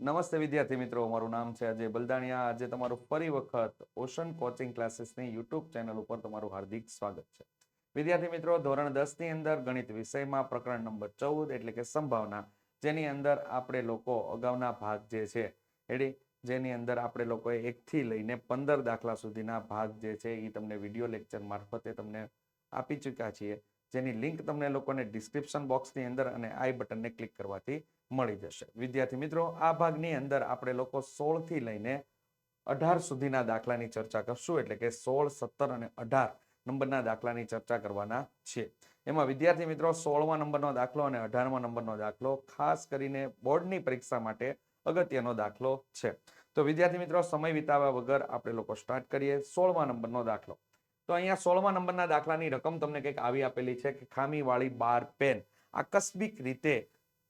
નમસ્તે વિદ્યાર્થી મિત્રો, મારું નામ છે અજય બલદાણિયા. આજે તમારું ફરી વખત ઓશન કોચિંગ ક્લાસીસની યુટ્યુબ ચેનલ ઉપર તમારું હાર્દિક સ્વાગત છે. વિદ્યાર્થી મિત્રો, ધોરણ દસની અંદર ગણિત વિષયમાં પ્રકરણ નંબર ચૌદ એટલે કે સંભાવના, જેની અંદર આપણે લોકો અગાઉના ભાગ જે છે એડી જેની અંદર આપણે લોકોએ એકથી લઈને પંદર દાખલા સુધીના ભાગ જે છે એ તમને વીડિયો લેક્ચર મારફતે તમને આપી ચૂક્યા છીએ. જેની લિંક તમને લોકોને ડિસ્ક્રિપ્શન બોક્સની અંદર અને આઈ બટનને ક્લિક કરવાથી મળી જશે. વિદ્યાર્થી મિત્રો, આ ભાગની અંદર આપણે લોકો સોળથી લઈને અઢાર સુધીના દાખલાની ચર્ચા કરશું, એટલે કે સોળ, સત્તર અને અઢાર નંબરના દાખલાની ચર્ચા કરવાના છે. એમાં વિદ્યાર્થી મિત્રો, સોળમા નંબરનો દાખલો અને અઢારમા નંબરનો દાખલો ખાસ કરીને બોર્ડની પરીક્ષા માટે અગત્યનો દાખલો છે. તો વિદ્યાર્થી મિત્રો, સમય વિતાવ્યા વગર આપણે લોકો સ્ટાર્ટ કરીએ. સોળમા નંબરનો દાખલો. તો અહીંયા સોળમા નંબરના દાખલાની રકમ તમને કંઈક આવી આપેલી છે કે ખામીવાળી બાર પેન. આકસ્મિક રીતે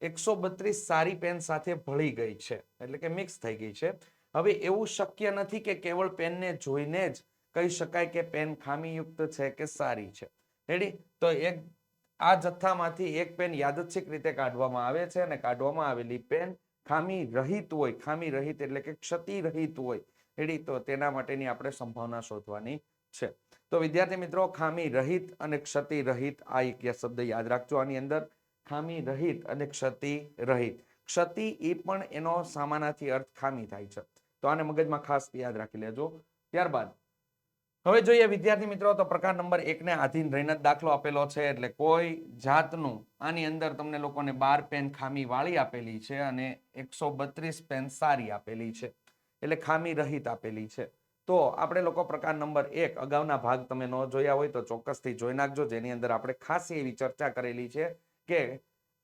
એકસો બત્રીસ સારી પેન સાથે ભળી ગઈ છે, એટલે કે મિક્સ થઈ ગઈ છે. હવે એવું શક્ય નથી કે કેવળ પેનને જોઈને જ કહી શકાય કે પેન ખામીયુક્ત છે કે સારી છે. રેડી તો એક, આ જથ્થામાંથી એક પેન યાદચ્છિક રીતે કાઢવામાં આવે છે અને કાઢવામાં આવેલી પેન ખામી રહિત હોય ખામી રહિત એટલે કે ક્ષતિ રહિત હોય. રેડી તો તેના માટેની આપણે સંભાવના શોધવાની છે. તો વિદ્યાર્થી મિત્રો ખામી રહિત અને ક્ષતિ રહિત આ એક શબ્દ યાદ રાખજો આની અંદર. ખામી રહિત અને ક્ષતિ રહિત. ક્ષતિ એ પણ એનો સામાનાથી અર્થ ખામી થાય છે. તો આને મગજમાં ખાસ યાદ રાખી લેજો. ત્યારબાદ, હવે જોઈએ વિદ્યાર્થી મિત્રો, તો પ્રકાર નંબર એકને આધીન રહીને દાખલો આપેલો છે. એટલે કોઈ જાતનું આની અંદર તમને લોકોને બાર પેન ખામી વાળી આપેલી છે અને એકસો બત્રીસ પેન સારી આપેલી છે. એટલે ખામી રહિત આપેલી છે. તો આપણે લોકો પ્રકાર નંબર એક અગાઉના ભાગ તમે ન જોયા હોય તો ચોક્કસથી જોઈ નાખજો. જેની અંદર આપણે ખાસ એવી ચર્ચા કરેલી છે. કે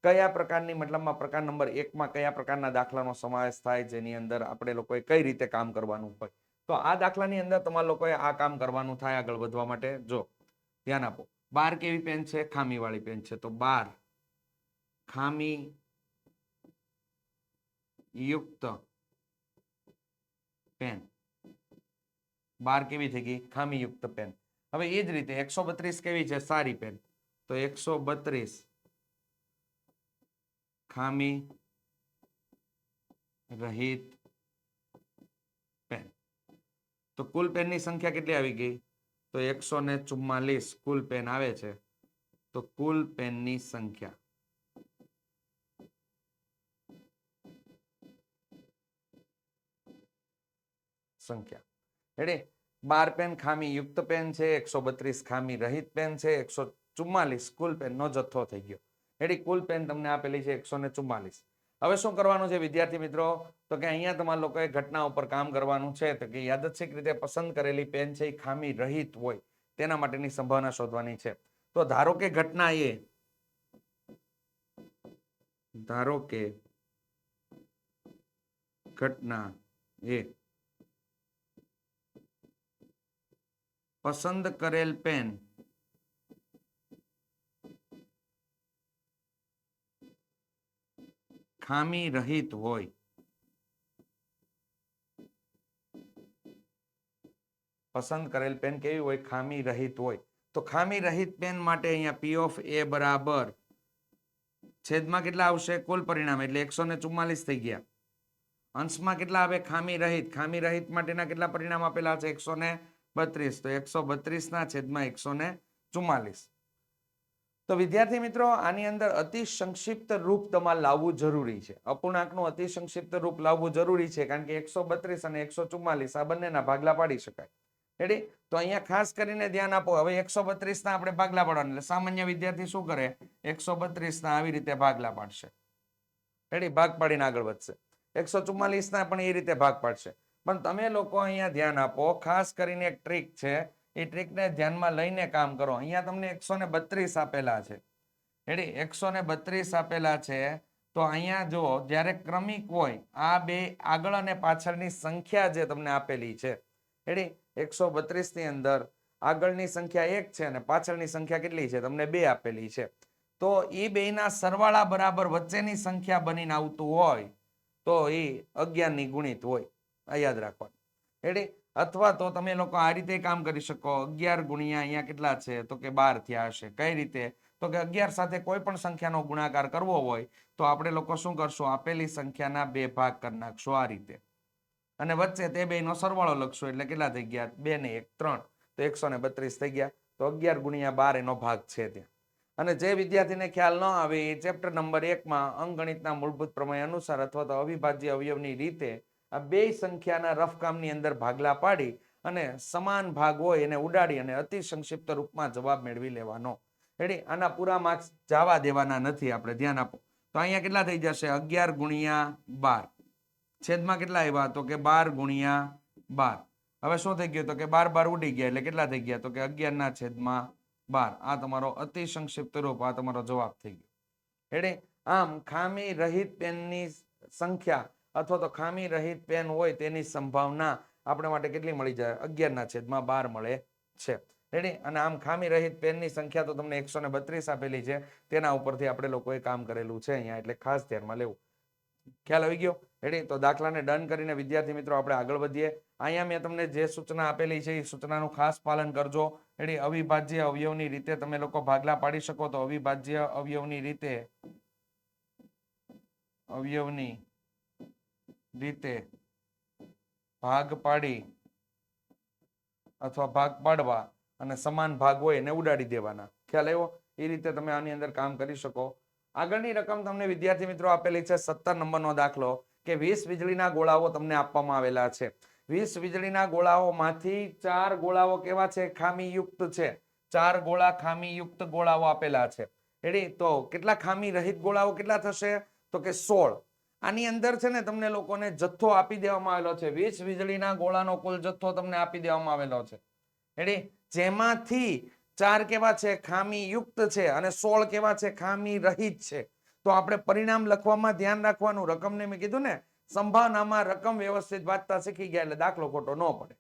કયા પ્રકારની, મતલબમાં પ્રકાર નંબર એકમાં કયા પ્રકારના દાખલાનો સમાવેશ થાય, જેની અંદર આપણે લોકોએ કઈ રીતે કામ કરવાનું હોય. તો આ દાખલાની અંદર તમારા લોકોએ આ કામ કરવાનું થાય આગળ વધવા માટે. જો, ધ્યાન આપો. બાર કેવી પેન છે? ખામી વાળી પેન છે. તો બાર ખામી યુક્ત પેન. બાર કેવી થઈ ગઈ? ખામીયુક્ત પેન. હવે એ જ રીતે એકસો બત્રીસ કેવી છે? સારી પેન. તો એકસો બત્રીસ ખામી, રહિત પેન. તો કુલ પેનની સંખ્યા કેટલી આવી ગઈ? તો એકસો ને ચુમ્માલીસ કુલ પેન આવે છે. તો કુલ પેનની સંખ્યા. સંખ્યા. રેડી બાર પેન ખામી યુક્ત પેન છે, એકસો બત્રીસ ખામી રહિત પેન છે, એકસો ચુમ્માલીસ કુલ પેન નો જથ્થો થઈ ગયો. રેડી કુલ પેન તમને આપેલી છે એકસો ને ચુમ્માલીસ હવે શું કરવાનું છે વિદ્યાર્થી મિત્રો? તો કે અહીંયા તમારા લોકોએ ઘટના ઉપર કામ કરવાનું છે, તો કે યાદચ્છિક રીતે પસંદ કરેલી પેન છે એ ખામી રહિત હોય, તેના માટેની સંભાવના શોધવાની છે. તો ધારો કે ઘટના એ, ધારો કે ઘટના એ પસંદ કરેલ પેન ખામી રહિત હોય. પસંદ કરેલ પેન કેવી હોય? ખામી રહિત હોય. તો ખામી રહિત પેન માટે અહીંયા પી ઓફ એ બરાબર. છેદમાં કેટલા આવશે? કુલ પરિણામ. એટલે એકસો ને ચુમ્માલીસ થઈ ગયા. અંશમાં કેટલા આવે? ખામી રહિત. ખામી રહિત માટેના કેટલા પરિણામ આપેલા છે? એકસો ને બત્રીસ. તો એકસો બત્રીસ ના છેદમાં એકસો ને ચુમ્માલીસ. તો વિદ્યાર્થી મિત્રો, આની અંદર અતિ સંક્ષિપ્ત રૂપ તમારે લાવવું જરૂરી છે. અપૂર્ણાંકનું અતિ સંક્ષિપ્ત રૂપ લાવવું જરૂરી છે, કારણ કે એકસો બત્રીસ અને એકસો ચુમ્માલીસ આ બંનેના ભાગલા પાડી શકાય. રેડી તો અહીંયા ખાસ કરીને ધ્યાન આપો, હવે એકસો બત્રીસ ના આપણે ભાગલા પાડવાના, એટલે સામાન્ય વિદ્યાર્થી શું કરે? એકસો બત્રીસ ના આવી રીતે ભાગલા પાડશે. રેડી ભાગ પાડીને આગળ વધશે. એકસો ચુમ્માલીસ ના પણ એ રીતે ભાગ પાડશે. પણ તમે લોકો અહીંયા ધ્યાન આપો, ખાસ કરીને એક ટ્રીક છે એ ટ્રીકને ધ્યાનમાં લઈને કામ કરો. અહીંયા તમને એકસો ને બત્રીસ આપેલા છે. રેડી એકસો ને બત્રીસ આપેલા છે. તો અહીંયા જો જ્યારે ક્રમિક હોય, આ બે આગળ અને પાછળની સંખ્યા જે તમને આપેલી છે. રેડી એકસો બત્રીસની અંદર આગળની સંખ્યા એક છે અને પાછળની સંખ્યા કેટલી છે? તમને બે આપેલી છે. તો એ બેના સરવાળા બરાબર વચ્ચેની સંખ્યા બનીને આવતું હોય, તો એ અગિયારની ગુણિત હોય. આ યાદ રાખવાનું. રેડી અથવા તો તમે લોકો આ રીતે કામ કરી શકો. અગિયાર ગુણ્યા અહીંયા કેટલા છે? તો કે બાર થયા હશે. કઈ રીતે? તો કે અગિયાર સાથે કોઈ પણ સંખ્યાનો ગુણાકાર કરવો હોય, તો આપણે લોકો શું કરશું? આપેલી સંખ્યાના બે ભાગ કરી નાખશું આ રીતે. અને વચ્ચે તે બેનો સરવાળો લખશું. એટલે કેટલા થઈ ગયા? બે ને એક, ત્રણ. તો એકસો ને બત્રીસ થઈ ગયા. તો અગિયાર ગુણ્યા બાર એનો ભાગ છે ત્યાં. અને જે વિદ્યાર્થીને ખ્યાલ ન આવે, એ ચેપ્ટર નંબર એકમાં અંગણિતના મૂળભૂત પ્રમેય અનુસાર અથવા તો અવિભાજ્ય અવયવની રીતે આ બે સંખ્યાના રફકામની અંદર ભાગલા પાડી અને સમાન ભાગ હોય એને ઉડાડી અને અતિ સંક્ષિપ્ત રૂપમાં જવાબ મેળવી લેવાનો. રેડી આના પૂરા માર્ક્સ જવા દેવાના નથી, આપણે ધ્યાન આપો. તો અહીંયા કેટલા થઈ જશે? અગિયાર ગુણ્યા બાર. છેદમાં કેટલા આવ્યા? તો કે બાર ગુણ્યા બાર. હવે શું થઈ ગયું? તો કે બાર બાર ઉડી ગયા, એટલે કેટલા થઈ ગયા? તો કે અગિયાર ના છેદમાં બાર. આ તમારો અતિ સંક્ષિપ્ત રૂપ, આ તમારો જવાબ થઈ ગયો. એટલે આમ ખામી રહિત પેનની સંખ્યા અથવા તો ખામી રહિત પેન હોય તેની સંભાવના આપણે માટે કેટલી મળી જાય? અગિયાર ના છેદમાં બાર મળે છે. રેડી અને આમ ખામી રહિત પેનની સંખ્યા તો તમને એકસો ને બત્રીસ આપેલી છે. તેના ઉપરથી આપણે લોકોએ કામ કરેલું છે અહીંયા, એટલે ખાસ ધ્યાનમાં લેવું. ખ્યાલ આવી ગયો? રેડી તો દાખલાને ડન કરીને વિદ્યાર્થી મિત્રો આપણે આગળ વધીએ. અહીંયા મેં તમને જે સૂચના આપેલી છે, એ સૂચનાનું ખાસ પાલન કરજો. રેડી અવિભાજ્ય અવયવની રીતે તમે લોકો ભાગલા પાડી શકો તો અવિભાજ્ય અવયવની રીતે, અવયવની રીતે ભાગ પાડી અથવા ભાગ પાડવા અને સમાન ભાગ હોય એને ઉડાડી દેવાના. ખ્યાલ આવ્યો? એ રીતે તમે આની અંદર કામ કરી શકો. આગળની રકમ તમને વિદ્યાર્થી મિત્રો આપેલી છે સત્તર નંબરનો દાખલો કે વીસ વીજળીના ગોળાઓ તમને આપવામાં આવેલા છે. વીસ વીજળીના ગોળાઓમાંથી ચાર ગોળાઓ કેવા છે? ખામીયુક્ત છે. ચાર ગોળા ખામીયુક્ત ગોળાઓ આપેલા છે. રેડી તો કેટલા ખામી રહિત ગોળાઓ કેટલા થશે? તો કે સોળ. આની અંદર છે ને તમને લોકોને જથ્થો આપી દેવામાં આવેલો છે. વીસ વીજળીના ગોળાનો કુલ જથ્થો તમને આપી દેવામાં આવેલો છે. રેડી જેમાંથી ચાર કેવા છે? ખામી યુક્ત છે અને સોળ કેવા છે? ખામી રહિત છે. તો આપણે પરિણામ લખવામાં ધ્યાન રાખવાનું. રકમને મેં કીધું ને, સંભાવનામાં રકમ વ્યવસ્થિત વાંચતા શીખી ગયા એટલે દાખલો ખોટો ન પડે.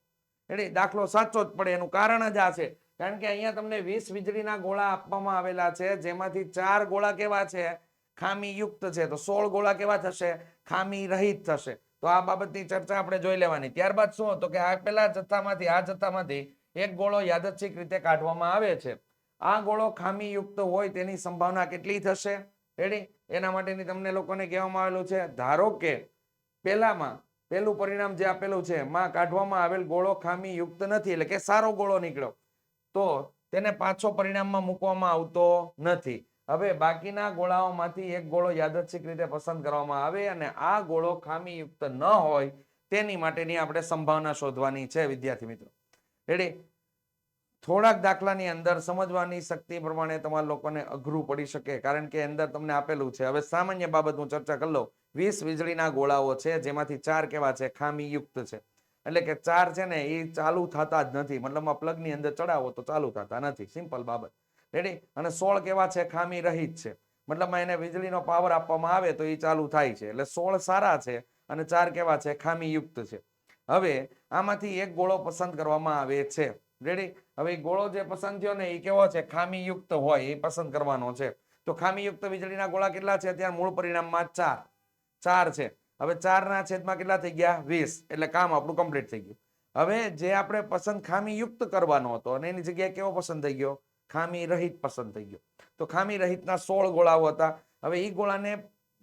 એટલે દાખલો સાચો જ પડે. એનું કારણ જ આ છે. કારણ કે અહીંયા તમને વીસ વીજળીના ગોળા આપવામાં આવેલા છે. જેમાંથી ચાર ગોળા કેવા છે? ખામી યુક્ત છે, તો સોળ ગોળા કેવા થશે? ખામી રહિત થશે. તો આ બાબતની ચર્ચા આપણે જોઈ લેવાની. ત્યારબાદ શું તો કે આ પેલા જથ્થામાંથી, આ જથ્થામાંથી એક ગોળો યાદચ્છિક રીતે કાઢવામાં આવે છે. આ ગોળો ખામીયુક્ત હોય તેની સંભાવના કેટલી થશે? રેડી એના માટેની તમને લોકોને કહેવામાં આવેલું છે, ધારો કે પહેલામાં પહેલું પરિણામ જે આપેલું છે, માં કાઢવામાં આવેલ ગોળો ખામી યુક્ત નથી, એટલે કે સારો ગોળો નીકળ્યો. તો તેને પાછો પરિણામમાં મૂકવામાં આવતો નથી. હવે બાકીના ગોળાઓમાંથી એક ગોળો યાદચ્છિક રીતે પસંદ કરવામાં આવે અને આ ગોળો ખામીયુક્ત ન હોય તેની માટેની આપણે સંભાવના શોધવાની છે, વિદ્યાર્થી મિત્રો. રેડી થોડાક દાખલાની અંદર સમજવાની શક્તિ પ્રમાણે તમારા લોકોને અઘરું પડી શકે, કારણ કે અંદર તમને આપેલું છે. હવે સામાન્ય બાબત હું ચર્ચા કરી લઉં. વીસ વીજળીના ગોળાઓ છે, જેમાંથી ચાર કેવા છે? ખામીયુક્ત છે. એટલે કે ચાર છે ને એ ચાલુ થતા જ નથી. મતલબમાં પ્લગની અંદર ચડાવો તો ચાલુ થતા નથી. સિમ્પલ બાબત. રેડી અને સોળ કેવા છે? ખામી રહિત છે. મતલબમાં એને વીજળીનો પાવર આપવામાં આવે તો એ ચાલુ થાય છે. એટલે સોળ સારા છે અને ચાર કેવા છે? ખામીયુક્ત છે. હવે આમાંથી એક ગોળો પસંદ કરવામાં આવે છે. રેડી હવે ગોળો જે પસંદ થયો ને એ કેવો છે? ખામીયુક્ત હોય, એ પસંદ કરવાનો છે. તો ખામીયુક્ત વીજળીના ગોળા કેટલા છે? અત્યારે મૂળ પરિણામમાં ચાર. ચાર છે. હવે ચાર ના છેદમાં કેટલા થઈ ગયા? વીસ. એટલે કામ આપણું કમ્પ્લીટ થઈ ગયું. હવે જે આપણે પસંદ ખામીયુક્ત કરવાનો હતો અને એની જગ્યાએ કેવો પસંદ થઈ ગયો? ખામી રહિત પસંદ થઈ ગયો. તો ખામી રહિતના સોળ ગોળાઓ હતા. હવે એ ગોળાને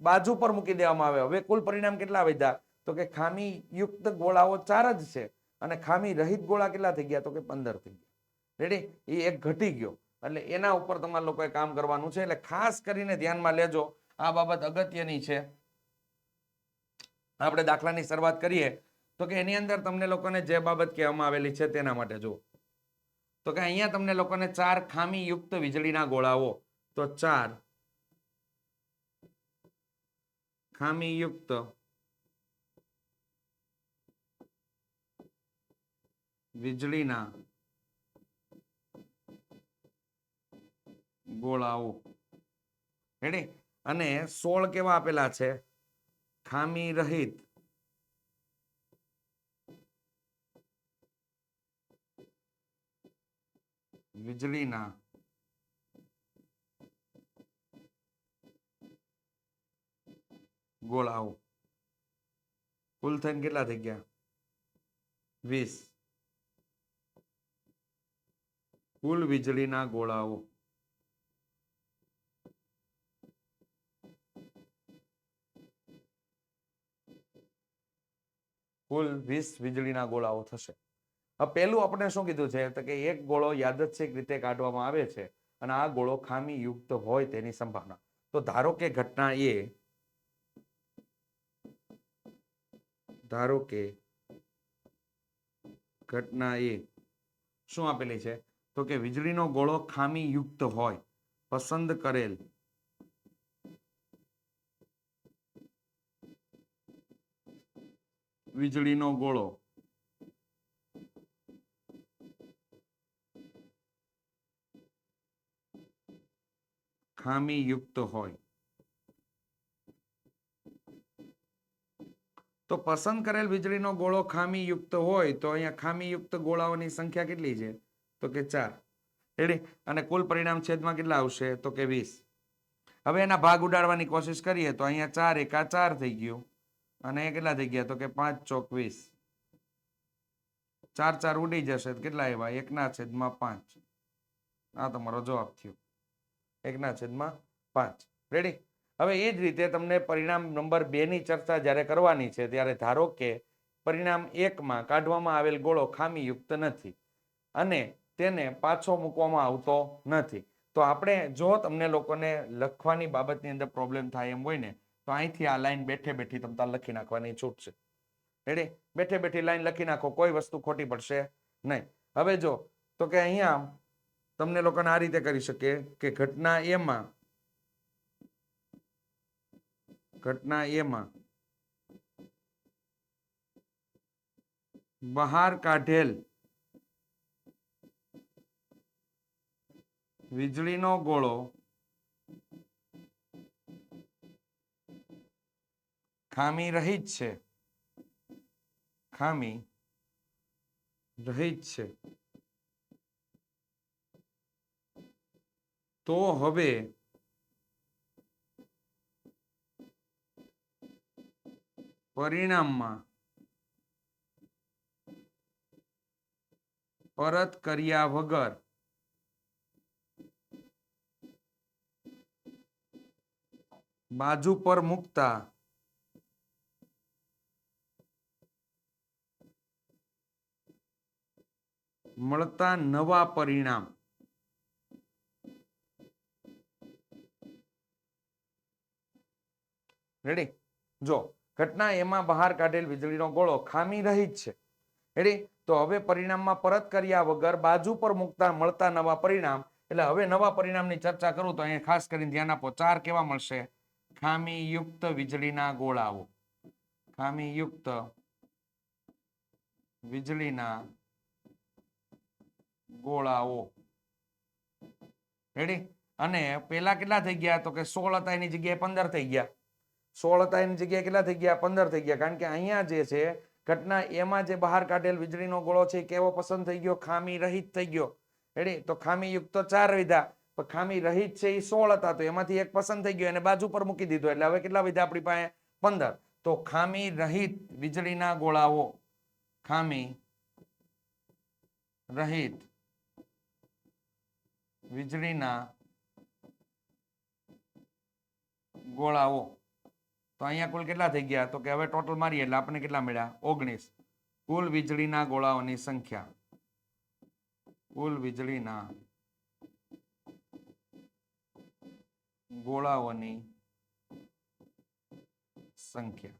બાજુ પર મૂકી દેવામાં આવે હવે કુલ પરિણામ કેટલા વધ્યા? તો કે ખામી યુક્ત ગોળાઓ ચાર જ છે અને ખામી રહિત ગોળા કેટલા થઈ ગયા? તો કે પંદર થઈ ગયા. રેડી એ એક ઘટી ગયો. એટલે એના ઉપર તમારે લોકોએ કામ કરવાનું છે. એટલે ખાસ કરીને ધ્યાનમાં લેજો, આ બાબત અગત્યની છે. આપણે દાખલાની શરૂઆત કરીએ. તો કે એની અંદર તમને લોકોને જે બાબત કહેવામાં આવેલી છે તેના માટે જુઓ. તો કે અહીંયા તમને લોકોને ચાર ખામી યુક્ત વીજળીના ગોળાઓ. તો ચાર. ખામીયુક્ત. વીજળીના ગોળાઓ. હેડે અને સોળ કેવા આપેલા છે? ખામી રહિત વીજળીના. ગોળાઓ કુલ થઈને કેટલા થઈ ગયા? વીસ. કુલ વીજળીના ગોળાઓ કુલ વીસ વીજળીના ગોળાઓ થશે. હવે પહેલું આપણે શું કીધું છે? તો કે એક ગોળો યાદચ્છિક રીતે કાઢવામાં આવે છે અને આ ગોળો ખામી યુક્ત હોય તેની સંભાવના. તો ધારો કે ઘટના એ, ધારો કે ઘટના એ શું આપેલી છે? તો કે વીજળીનો ગોળો ખામી યુક્ત હોય, પસંદ કરેલ વીજળીનો ગોળો ખામી યુક્ત હોય. તો પસંદ કરેલ વીજળીનો ગોળો ખામીયુક્ત હોય તો અહીંયા ખામીયુક્ત ગોળાઓની સંખ્યા કેટલી છે? તો કે ચાર. રેડી અને કુલ પરિણામ છેદમાં કેટલા આવશે? તો કે વીસ. હવે એના ભાગ ઉડાડવાની કોશિશ કરીએ તો અહીંયા ચાર એકા ચાર થઈ ગયું. અને એ કેટલા થઈ ગયા? તો કે પાંચ ચોક વીસ. ચાર ચાર ઉડી જશે કેટલા એવા એકના છેદમાં પાંચ. આ તમારો જવાબ થયો. એકના છેદમાં પાંચ. રેડી હવે એ જ રીતે તમને પરિણામ નંબર બે ની ચર્ચા જ્યારે કરવાની છે, ત્યારે ધારો કે પરિણામ એકમાં કાઢવામાં આવેલ ગોળો ખામીયુક્ત નથી અને તેને પાછો મૂકવામાં આવતો નથી. તો આપણે જો તમને લોકોને લખવાની બાબતની અંદર પ્રોબ્લેમ થાય એમ હોય ને, તો અહીંથી આ લાઈન બેઠે બેઠી તમતા લખી નાખવાની છૂટ છે. રેડી બેઠે બેઠી લાઈન લખી નાખો, કોઈ વસ્તુ ખોટી પડશે નહીં. હવે જો, તો કે અહીંયા તમને લોકોને આ રીતે કરી શકે કે ઘટના એમાં ઘટના એમાં બહાર કાઢેલ વીજળીનો ગોળો ખામી રહિત છે. ખામી રહિત છે. તો હવે પરિણામમાં પરત કર્યા વગર બાજુ પર મૂકતા મળતા નવા પરિણામ. રેડી જો, ઘટના એમાં બહાર કાઢેલ વીજળીનો ગોળો ખામી રહિત છે. રેડી તો હવે પરિણામમાં પરત કર્યા વગર બાજુ પર મૂકતા મળતા નવા પરિણામ. એટલે હવે નવા પરિણામની ચર્ચા કરું તો અહીંયા ખાસ કરીને ધ્યાન આપો, ચાર કેવા મળશે? ખામીયુક્ત વીજળીના ગોળાઓ. ખામીયુક્ત વીજળીના ગોળાઓ. રેડી અને પેલા કેટલા થઈ ગયા? તો કે સોળ હતા, એની જગ્યાએ પંદર થઈ ગયા. સોળ હતા એની જગ્યાએ કેટલા થઈ ગયા? પંદર થઈ ગયા. કારણ કે અહીંયા જે છે, ઘટના એમાં જે બહાર કાઢેલ વીજળીનો ગોળો છે કેવો પસંદ થઈ ગયો? ખામી રહિત થઈ ગયો. રેડી તો ખામી યુક્ત ચાર વિધા. પણ ખામી રહિત છે, એ સોળ હતા. તો એમાંથી એક પસંદ થઈ ગયો. એને બાજુ પર મૂકી દીધો. એટલે હવે કેટલા વિધા આપણી પાસે? પંદર. તો ખામી રહિત વીજળીના ગોળાઓ. ખામી રહિત વીજળીના ગોળાઓ. તો અહીંયા કુલ કેટલા થઈ ગયા? તો કે હવે ટોટલ મારીએ એટલે આપણને કેટલા મળ્યા? ઓગણીસ. કુલ વીજળીના ગોળાઓની સંખ્યા. કુલ વીજળીના ગોળાઓની સંખ્યા.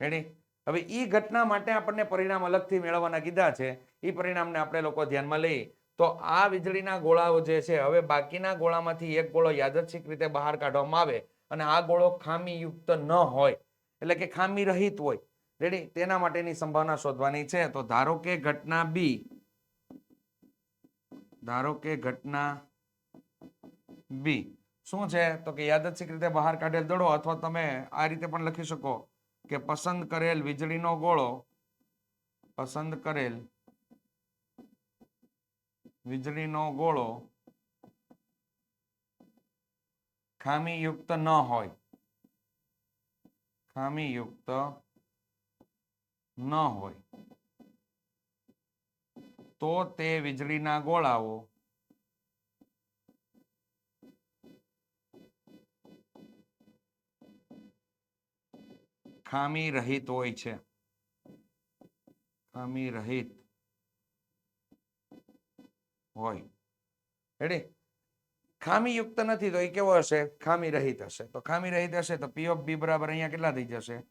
રેડી હવે એ ઘટના માટે આપણને પરિણામ અલગથી મેળવવાના કીધા છે. એ પરિણામને આપણે લોકો ધ્યાનમાં લઈએ. તો આ વીજળીના ગોળાઓ જે છે, હવે બાકીના ગોળામાંથી એક ગોળો યાદચ્છિક રીતે બહાર કાઢવામાં આવે. અને આ ગોળો ખામીયુક્ત ન હોય, એટલે કે ખામી રહિત હોય. રેડી તેના માટેની સંભાવના શોધવાની છે. તો ધારો કે ઘટના બી ધારો કે ઘટના બી શું છે? તો કે યાદચ્છિક રીતે બહાર કાઢેલ દડો અથવા તમે આ રીતે પણ લખી શકો કે પસંદ કરેલ વીજળીનો ગોળો, પસંદ કરેલ વીજળીનો ગોળો ખામીયુક્ત ન હોય. ખામીયુક્ત ન હોય. તો તે વીજળીના ગોળાઓ ખામી રહિત હોય છે. ખામી રહિત હોય. રેડી ખામીયુક્ત નથી, તો એ કેવો હશે? ખામી રહિત હશે. તો ખામી રહિત હશે તો પી ઓફ બી બરાબર અહીંયા કેટલા થઈ જશે?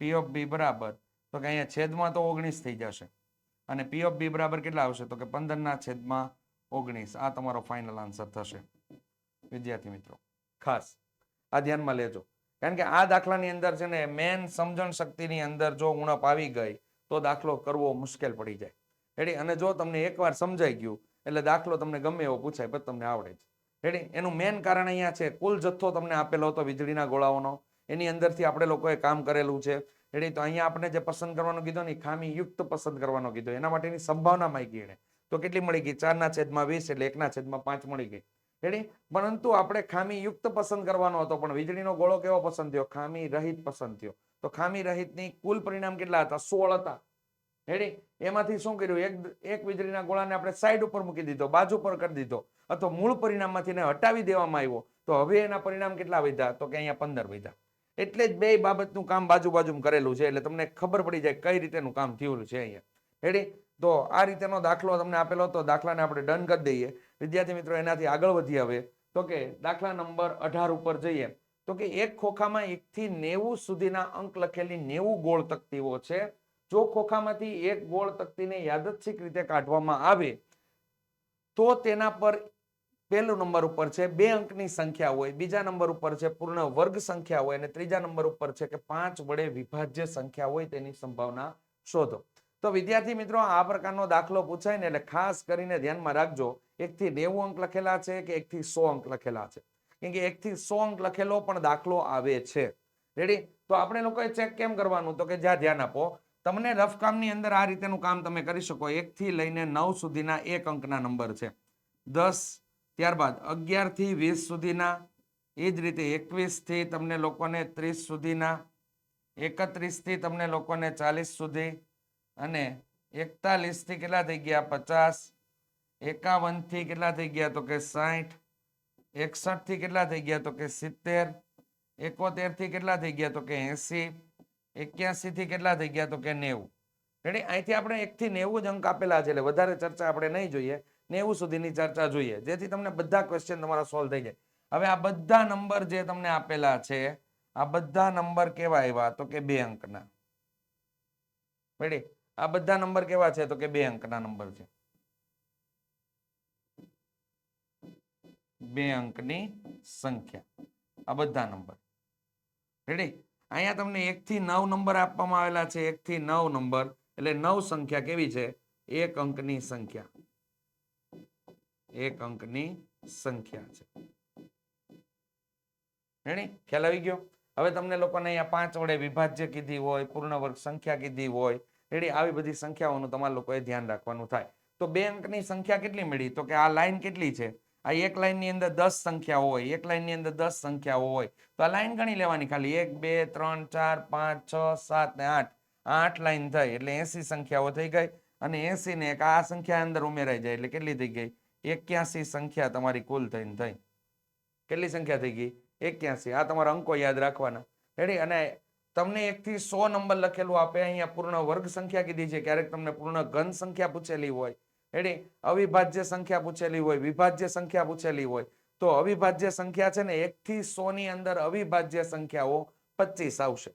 પી ઓફ બી બરાબર. તો કે અહીંયા છેદમાં તો ઓગણીસ થઈ જશે. અને પી ઓફ બી બરાબર કેટલા આવશે? તો કે પંદરના છેદમાં ઓગણીસ. આ તમારો ફાઇનલ આન્સર થશે. વિદ્યાર્થી મિત્રો, ખાસ. આ ધ્યાનમાં લેજો. કારણ કે આ દાખલાની અંદર છે ને મેન સમજણ શક્તિની અંદર જો ઉણપ આવી ગઈ, તો દાખલો કરવો મુશ્કેલ પડી જાય. રેડી અને જો તમને એકવાર સમજાઈ ગયું, એટલે દાખલો તમને ગમે એવો પૂછાય, પછી તમને આવડે છે. રેડી એનું મેન કારણ અહીંયા છે, કુલ જથ્થો તમને આપેલો હતો વીજળીના ગોળાઓનો. એની અંદરથી આપણે લોકોએ કામ કરેલું છે. રેડી તો અહીંયા આપણે જે પસંદ કરવાનું કીધું ને ખામી યુક્ત પસંદ કરવાનો કીધો. એના માટેની સંભાવના માઈ ગઈ એને તો કેટલી મળી ગઈ? ચારના છેદમાં વીસ એટલે એકના છેદમાં પાંચ મળી ગઈ. રેડી પરંતુ આપણે ખામી યુક્ત પસંદ કરવાનો હતો, પણ વીજળીનો ગોળો કેવો પસંદ થયો? ખામી રહિત પસંદ થયો. તો ખામી રહિતની કુલ પરિણામ કેટલા હતા? સોળ હતા. રેડી એમાંથી શું કર્યું? એક એક વીજળીના ગોળાને આપણે સાઈડ ઉપર મૂકી દીધો, બાજુ પર કરી દીધો. અથવા મૂળ પરિણામમાંથી એને હટાવી દેવામાં આવ્યો, તો હવે એના પરિણામ કેટલા વધ્યા? તો કે અહીંયા પંદર વધ્યા. એટલે જ બે બાબતનું કામ બાજુ બાજુમાં કરેલું છે, એટલે તમને ખબર પડી જાય કઈ રીતેનું કામ થયેલું છે અહીંયા. રેડી તો આ રીતેનો દાખલો તમને આપેલો તો દાખલાને આપણે ડન કરી દઈએ. વિદ્યાર્થી મિત્રો, એનાથી આગળ વધીએ હવે. તો કે દાખલા નંબર અઢાર ઉપર જઈએ. તો કે એક ખોખામાં એકથી નેવું સુધીના અંક લખેલી નેવું ગોળ તકતીઓ છે. જો ખોખામાંથી એક ગોળ તકતીને યાદચ્છિક રીતે કાઢવામાં આવે, તો તેના પર પહેલો નંબર ઉપર છે, બે અંકની સંખ્યા હોય, બીજા નંબર ઉપર છે, પૂર્ણ વર્ગ સંખ્યા હોય અને ત્રીજા નંબર ઉપર છે કે પાંચ વડે વિભાજ્ય સંખ્યા હોય તેની સંભાવના શોધો. તો વિદ્યાર્થી મિત્રો, આ પ્રકારનો દાખલો પૂછાય ને એટલે ખાસ કરીને ધ્યાનમાં રાખજો એક થી નેવું અંક લખેલા છે કે એક થી સો અંક લખેલા છે? કેમ કે એક થી સો અંક લખેલો પણ દાખલો આવે છે. રેડી તો આપણે લોકોએ ચેક કેમ કરવાનું? તો કે જ્યાં ધ્યાન આપો, તમને રફ કામની અંદર આ રીતેનું કામ તમે કરી શકો. એક થી લઈને નવ સુધીના એક અંકના નંબર છે. દસ ત્યારબાદ અગિયારથી વીસ સુધીના, એ જ રીતે એકવીસથી તમને લોકોને ત્રીસ સુધીના એકત્રીસથી તમને લોકોને ચાલીસ સુધી, અને એકતાલીસથી કેટલા થઈ ગયા? પચાસ એકાવનથી કેટલા થઈ ગયા તો કે સાઠ એકસઠથી કેટલા થઈ ગયા તો કે સિત્તેર એકોતેરથી કેટલા થઈ ગયા તો કે એંસી એક્યાસીથી કેટલા થઈ ગયા તો કે નેવું. રેડી અહીંથી આપણે એકથી નેવું જ અંક આપેલા છે, એટલે વધારે ચર્ચા આપણે નહીં જોઈએ. નેવું સુધીની ચર્ચા જોઈએ. જેથી તમને બધા ક્વેશ્ચન તમારા સોલ્વ થઈ જાય. હવે આ બધા નંબર જે તમને આપેલા છે, આ બધા નંબર કેવા આવ્યા? તો કે બે અંકના. રેડી આ બધા નંબર કેવા છે? તો કે બે અંકના નંબર છે. બે અંકની સંખ્યા. આ બધા નંબર રેડી અહીંયા તમને એક થી નવ નંબર આપવામાં આવેલા છે. એક થી નવ નંબર એટલે નવ સંખ્યા કેવી છે? એક અંકની સંખ્યા. એક અંકની સંખ્યા છે. ખ્યાલ આવી ગયો? હવે તમને લોકોને અહીંયા પાંચ વડે વિભાજ્ય કીધી હોય પૂર્ણ વર્ગ સંખ્યા કીધી હોય રેડી આવી બધી સંખ્યાઓનું તમારે લોકોએ ધ્યાન રાખવાનું થાય. તો બે અંકની સંખ્યા કેટલી મળી? તો કે આ લાઈન કેટલી છે? આ એક લાઈનની અંદર દસ સંખ્યાઓ હોય, એક લાઈનની અંદર દસ સંખ્યાઓ હોય. તો આ લાઈન ગણી લેવાની ખાલી. એક, બે, ત્રણ, ચાર, પાંચ, છ, સાત ને આઠ. આઠ લાઈન થઈ, એટલે એસી સંખ્યાઓ થઈ ગઈ. અને એસી ને એક આ સંખ્યા અંદર ઉમેરાઈ જાય, એટલે કેટલી થઈ ગઈ? એક્યાસી સંખ્યા તમારી કુલ થઈને થઈ. કેટલી સંખ્યા થઈ ગઈ? એક્યાસી. આ તમારા અંકો યાદ રાખવાના. રેડી અને તમને એકથી સો નંબર લખેલું આપે. અહીંયા પૂર્ણ વર્ગ સંખ્યા કીધી છે. ક્યારેક તમને પૂર્ણ ઘન સંખ્યા પૂછેલી હોય. રેડી અવિભાજ્ય સંખ્યા પૂછેલી હોય. વિભાજ્ય સંખ્યા પૂછેલી હોય. તો અવિભાજ્ય સંખ્યા છે ને એક થી સો ની અંદર અવિભાજ્ય સંખ્યાઓ પચીસ આવશે.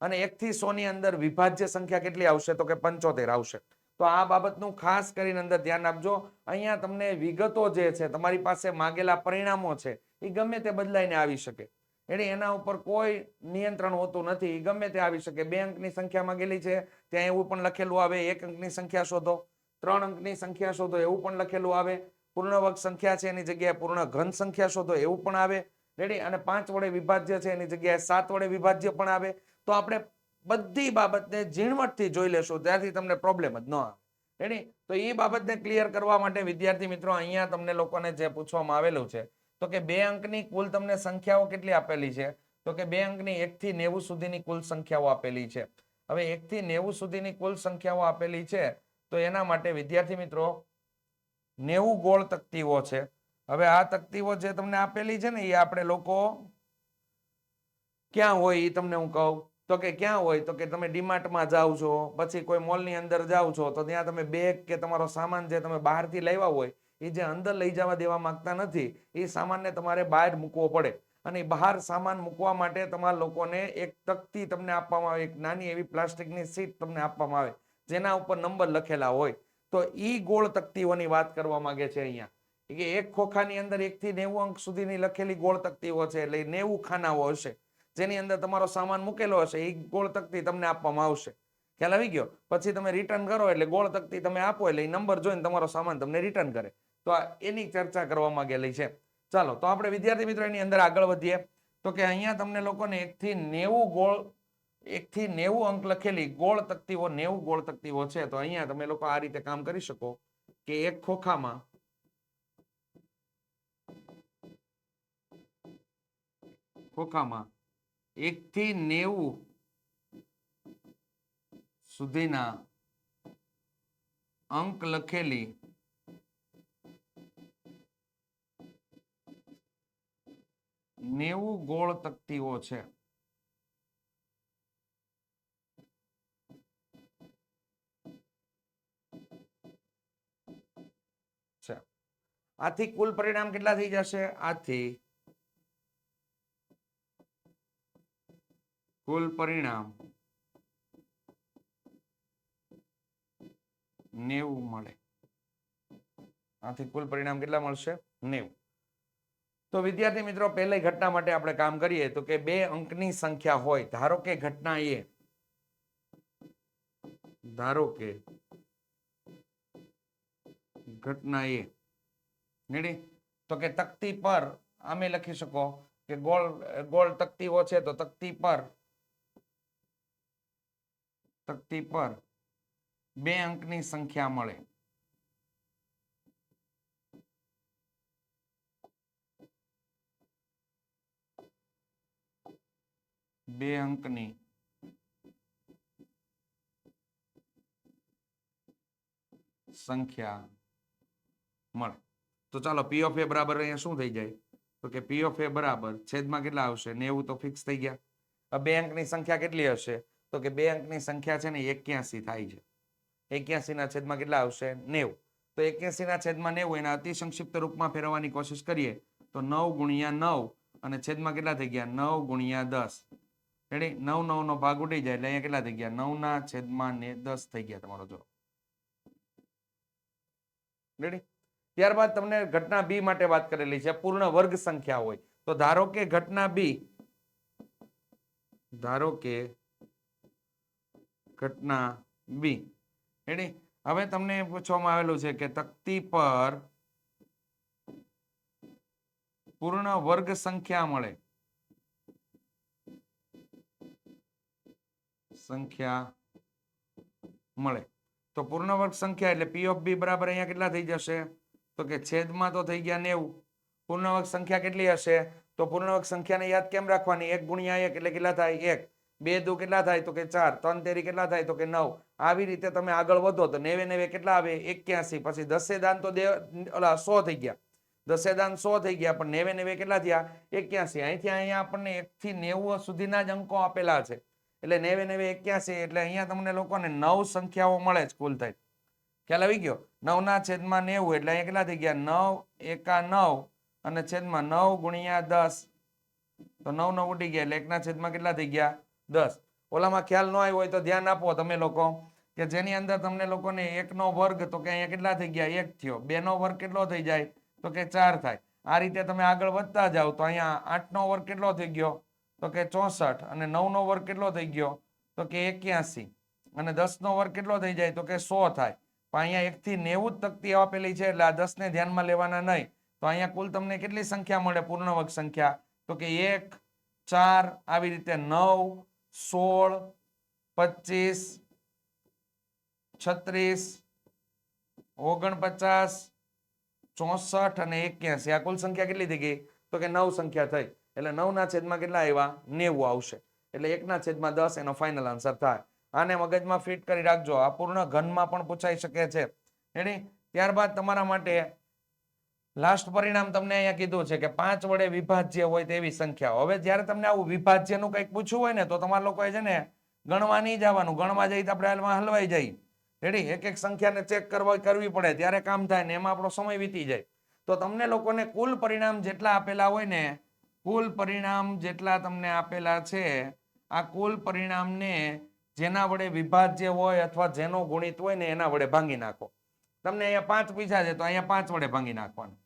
અને એકથી સો ની અંદર વિભાજ્ય સંખ્યા કેટલી આવશે? તો કે પંચોતેર આવશે. તો આ બાબતનું ખાસ કરીને અંદર ધ્યાન આપજો. અહીંયા તમને વિગતો જે છે, તમારી પાસે માગેલા પરિણામો છે, એ ગમે તે બદલાઈને આવી શકે. એટલે એના ઉપર કોઈ નિયંત્રણ હોતું નથી, એ ગમે તે આવી શકે. બે અંકની સંખ્યા માંગેલી છે, ત્યાં એવું પણ લખેલું આવે, એક અંકની સંખ્યા શોધો, ત્રણ અંકની સંખ્યા શોધો, એવું પણ લખેલું આવે. પૂર્ણ વર્ગ સંખ્યા છે, એની જગ્યાએ પૂર્ણ ઘન સંખ્યા શોધો, એવું પણ આવે. રેડી? અને પાંચ વડે વિભાજ્ય છે, એની જગ્યાએ સાત વડે વિભાજ્ય પણ આવે. તો આપણે બધી બાબતને ઝીણવટથી જોઈ લેશો, ત્યારથી તમને પ્રોબ્લેમ જ ન આવે. રેડી? તો એ બાબતને ક્લિયર કરવા માટે વિદ્યાર્થી મિત્રો, અહીંયા તમને લોકોને જે પૂછવામાં આવેલું છે, તો કે બે અંકની કુલ તમને સંખ્યાઓ કેટલી આપેલી છે? તો કે બે અંકની એકથી નેવું સુધીની કુલ સંખ્યાઓ આપેલી છે. હવે એકથી નેવું સુધીની કુલ સંખ્યાઓ આપેલી છે, તો એના માટે વિદ્યાર્થી મિત્રો, નેવું ગોળ તકતીઓ છે. હવે આ તકતીઓ જે તમને આપેલી છે ને, એ આપણે લોકો ક્યાં હોય એ તમને હું કહું? તો કે ક્યાં હોય? તો કે તમે ડીમાર્ટમાં જાઓ છો, પછી કોઈ મોલની અંદર જાઓ છો, તો ત્યાં તમે બેગ કે તમારો સામાન જે તમે બહારથી લાવ્યા હોય, એ જે અંદર લઈ જવા દેવા માંગતા નથી, એ સામાનને તમારે બહાર મૂકવો પડે. અને બહાર સામાન મૂકવા માટે તમારા લોકોને એક તકતી તમને આપવામાં આવે, એક નાની એવી પ્લાસ્ટિકની સીટ તમને આપવામાં આવે, જેના ઉપર નંબર લખેલા હોય. તો ઈ ગોળ તકતીઓની વાત કરવા માંગે છે અહીંયા. કે એક ખોખાની અંદર એકથી નેવું અંક સુધીની લખેલી ગોળ તકતીઓ છે, એટલે નેવું ખાનાઓ હશે. જેની અંદર તમારો સામાન મૂકેલો હશે એ ગોળ તકતી તમને આપવામાં આવશે. ખ્યાલ આવી ગયો? પછી તમે રિટર્ન કરો એટલે ગોળ તકતી તમે આપો એટલે એ નંબર જોઈને તમારો સામાન તમને રિટર્ન કરે. તો આ એની ચર્ચા કરવા માંગેલી છે. ચાલો, તો આપણે વિદ્યાર્થી મિત્રો એની અંદર આગળ વધીએ. તો કે અહીંયા તમને લોકોને એકથી નેવું ગોળ એક થી નેવું અંક લખેલી ગોળ તકતીઓ, નેવું ગોળ તકતીઓ છે. તો અહીંયા તમે લોકો આ રીતે કામ કરી શકો કે એક ખોખામાં ખોખામાં એક થી નેવું સુધીના અંક લખેલી નેવું ગોળ તકતીઓ છે. આથી કુલ પરિણામ કેટલા થઈ જશે આથી કુલ પરિણામ નેવું મળે. આથી કુલ પરિણામ કેટલા મળશે? નેવું. તો વિદ્યાર્થી મિત્રો, પહેલી ઘટના માટે આપણે કામ કરીએ તો કે બે અંકની સંખ્યા હોય, ધારો કે ઘટના એ, ધારો કે ઘટના એ નીડી તો કે તકતી પર, આમે લખી શકો કે ગોળ ગોળ તકતીઓ છે તો તકતી પર તકતી પર બે અંકની સંખ્યા મળે. બે અંકની સંખ્યા મળે. તો ચાલો પી ઓફ એ બરાબર અહીંયા શું થઈ જાય? તો કે પી ઓફ એ બરાબર છેદમાં કેટલા આવશે? નેવું તો ફિક્સ થઈ ગયા. બે અંકની સંખ્યા કેટલી હશે? તો કે બે અંકની સંખ્યા છે ને એક્યાસી થાય છે. એક્યાસી ના છેદમાં કેટલા આવશે? નેવું. તો એક્યાસી ના છેદમાં નેવું એના અતિ સંક્ષિપ્ત રૂપમાં ફેરવવાની કોશિશ કરીએ તો નવ ગુણ્યા નવ અને છેદમાં કેટલા થઈ ગયા? નવ ગુણ્યા દસ. રેડી નવ નવ નો ભાગ ઉડી જાય એટલે અહીંયા કેટલા થઈ ગયા? નવ ના છેદમાં ને દસ થઈ ગયા તમારો જો ત્યારબાદ તમને ઘટના બી માટે વાત કરેલી છે. પૂર્ણ વર્ગ સંખ્યા હોય. તો ધારો કે ઘટના બી, ધારો કે ઘટના બી. રેડી હવે તમને પૂછવામાં આવેલું છે કે તકતી પર પૂર્ણ વર્ગ સંખ્યા મળે. સંખ્યા મળે. તો પૂર્ણ વર્ગ સંખ્યા એટલે પી ઓફ બી બરાબર અહીંયા કેટલા થઈ જશે? તો કે છેદમાં તો થઈ ગયા નેવું. પૂર્ણ વર્ગ સંખ્યા કેટલી હશે? તો પૂર્ણ વર્ગ સંખ્યાને યાદ કેમ રાખવાની? એક ગુણ્યા એક એટલે કેટલા થાય? એક. બે દુ કેટલા થાય તો કે ચાર, ત્રણ તેરી કેટલા થાય તો કે નવ. આવી રીતે તમે આગળ વધો તો નેવે નેવે કેટલા આવે? એક્યાસી. પછી દસે દાન તો દે ઓલા સો થઈ ગયા. દસે દાન સો થઈ ગયા, પણ નેવે નેવે કેટલા થયા? એક્યાસી. અહીંથી અહીંયા આપણને એકથી નેવું સુધીના જ અંકો આપેલા છે. એટલે નેવે નેવે એક્યાસી, એટલે અહીંયા તમને લોકોને નવ સંખ્યાઓ મળે જ કુલ થઈ ખ્યાલ આવી ગયો? નવ ના છેદમાં નેવું, એટલે અહીંયા કેટલા થઈ ગયા? નવ એકા નવ, અને છેદમાં નવ ગુણ્યા દસ. તો નવ નવ ઉડી ગયા, એટલે એકના છેદમાં કેટલા થઈ ગયા? દસ. ઓલામાં ખ્યાલ ન આવ્યો હોય તો ધ્યાન આપો તમે લોકો, કે જેની અંદર તમને લોકોને એકનો વર્ગ, તો કે અહીંયા કેટલા થઈ ગયા? એક થયો. બે નો વર્ગ કેટલો થઈ જાય? તો કે ચાર થાય. આ રીતે તમે આગળ વધતા જાઓ તો અહીંયા આઠ નો વર્ગ કેટલો થઈ ગયો? તો કે ચોસઠ. અને નવ નો વર્ગ કેટલો થઈ ગયો? તો કે એક્યાસી. અને દસ નો વર્ગ કેટલો થઈ જાય? તો કે સો થાય. પણ અહીંયા એક થી નેવું જ તકતી આપેલી છે, એટલે આ દસ ને ધ્યાનમાં લેવાના નહીં. તો અહીંયા કુલ તમને કેટલી સંખ્યા મળે? પૂર્ણ વર્ગ સંખ્યા. તો કે એક, ચાર, આવી રીતે નવ સોળ, પચીસ, છત્રીસ, ઓગણપચાસ, ચોસઠ અને એક્યાસી. આ કુલ સંખ્યા કેટલી થઈ ગઈ? તો કે નવ સંખ્યા થઈ. એટલે નવ ના છેદમાં કેટલા આવ્યા? નેવું આવશે. એટલે એકના છેદમાં દસ, એનો ફાઇનલ આન્સર થાય. આને મગજમાં ફિટ કરી રાખજો. આ પૂર્ણ ઘનમાં પણ પૂછાઈ શકે છે. રેડી ત્યારબાદ તમારા માટે લાસ્ટ પરિણામ તમને અહીંયા કીધું છે કે પાંચ વડે વિભાજ્ય હોય તેવી સંખ્યાઓ. હવે જ્યારે તમને આવું વિભાજ્યનું કંઈક પૂછવું હોય ને, તો તમારા લોકોએ છે ને ગણવા નહીં જવાનું. ગણવા જઈ તો આપણે હાલમાં હલવાઈ જાય રેડી એક એક સંખ્યાને ચેક કરવા કરવી પડે. ત્યારે કામ થાય ને એમાં આપણો સમય વીતી જાય. તો તમને લોકોને કુલ પરિણામ જેટલા આપેલા હોય ને, કુલ પરિણામ જેટલા તમને આપેલા છે, આ કુલ પરિણામને જેના વડે વિભાજ્ય હોય અથવા જેનો ગુણિત હોય ને, એના વડે ભાંગી નાખો. તમને અહીંયા પાંચ પૂછ્યા છે, તો અહીંયા પાંચ વડે ભાંગી નાખવાનું.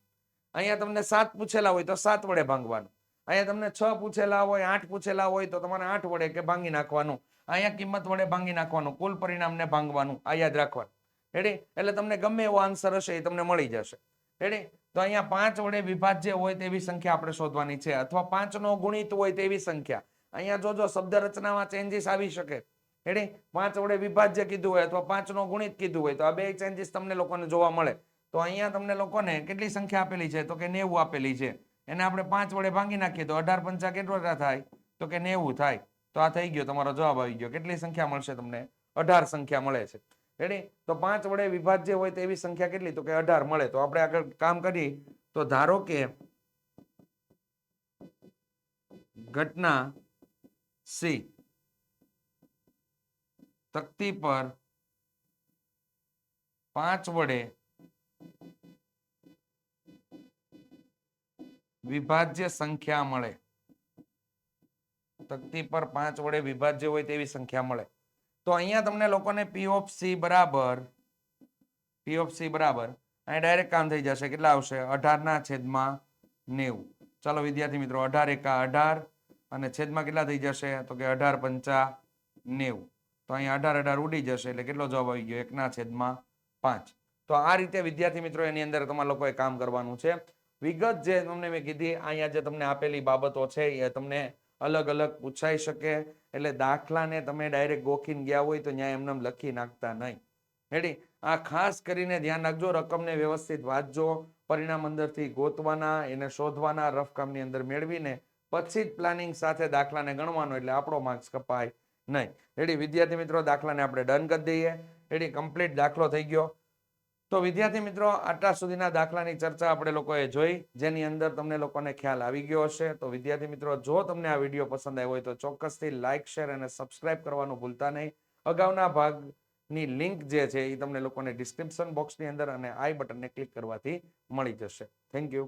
અહીંયા તમને સાત પૂછેલા હોય તો સાત વડે ભાંગવાનું. અહીંયા તમને છ પૂછેલા હોય, આઠ પૂછેલા હોય તો તમારે આઠ વડે કે ભાંગી નાખવાનું. અહીંયા કિંમત વડે ભાંગી નાખવાનું, કુલ પરિણામને ભાંગવાનું, આ યાદ રાખવાનું. રેડી એટલે તમને ગમે એવો આન્સર હશે એ તમને મળી જશે. રેડી તો અહીંયા પાંચ વડે વિભાજ્ય હોય તેવી સંખ્યા આપણે શોધવાની છે. અથવા પાંચનો ગુણિત હોય તેવી સંખ્યા. અહીંયા જોજો શબ્દ રચનામાં ચેન્જીસ આવી શકે. રેડી પાંચ વડે વિભાજ્ય કીધું હોય અથવા પાંચ નો ગુણિત કીધું હોય તો આ બે ચેન્જીસ તમને લોકોને જોવા મળે. તો અહીંયા તમને લોકોને કેટલી સંખ્યા આપેલી છે? તો કે નેવું આપેલી છે. એને આપણે પાંચ વડે ભાંગી નાખીએ તો અઢાર પંચા કેટલા થાય? તો કે નેવું થાય. તો આ થઈ ગયો, તમારો જવાબ આવી ગયો. કેટલી સંખ્યા મળશે તમને? અઢાર સંખ્યા મળે છે. રેડી તો પાંચ વડે વિભાજ્ય હોય તેવી સંખ્યા કેટલી? તો કે અઢાર મળે. તો આપણે આગળ કામ કરી તો ધારો કે ઘટના સી તકતી પર પાંચ વડે વિભાજ્ય સંખ્યા મળે. તકતી પર પાંચ વડે વિભાજ્ય હોય તેવી સંખ્યા મળે. તો અહીંયા તમને લોકોને પી સી બરાબર પી સી બરાબર અહીં ડાયરેક્ટ કામ થઈ જશે. કેટલા આવશે? અઢારના છેદમાં નેવું. ચાલો વિદ્યાર્થી મિત્રો, અઢાર એકા અઢાર અને છેદમાં કેટલા થઈ જશે? તો કે અઢાર પંચા નેવું. તો અહીંયા અઢાર અઢાર ઉડી જશે એટલે કેટલો જવાબ આવી ગયો? એકના છેદમાં પાંચ. તો આ રીતે વિદ્યાર્થી મિત્રો એની અંદર તમારા લોકોએ કામ કરવાનું છે. વિગત જે તમને મેં કીધી, અહીંયા જે તમને આપેલી બાબતો છે, એ તમને અલગ અલગ પૂછાઈ શકે. એટલે દાખલાને તમે ડાયરેક્ટ ગોખીને ગયા હોય તો ત્યાં એમને લખી નાખતા નહીં. રેડી આ ખાસ કરીને ધ્યાન રાખજો, રકમને વ્યવસ્થિત વાંચજો, પરિણામ અંદરથી ગોતવાના, એને શોધવાના રફ કામની અંદર મેળવીને પછી જ પ્લાનિંગ સાથે દાખલાને ગણવાનો, એટલે આપણો માર્ક્સ કપાય નહીં. રેડી વિદ્યાર્થી મિત્રો, દાખલાને આપણે ડન કરી દઈએ. રેડી કમ્પ્લીટ દાખલો થઈ ગયો. તો વિદ્યાર્થી મિત્રો, આટલા સુધીના દાખલાની ચર્ચા આપણે લોકોએ જોઈ, જેની અંદર તમને લોકોને ખ્યાલ આવી ગયો હશે. તો વિદ્યાર્થી મિત્રો, જો તમને આ વીડિયો પસંદ આવ્યો હોય તો ચોક્કસથી લાઇક શેર અને સબસ્ક્રાઇબ કરવાનું ભૂલતા નહીં. અગાઉના ભાગની લિંક જે છે એ તમને લોકોને ડિસ્ક્રિપ્શન બોક્સની અંદર અને આઈ બટનને ક્લિક કરવાથી મળી જશે. Thank you.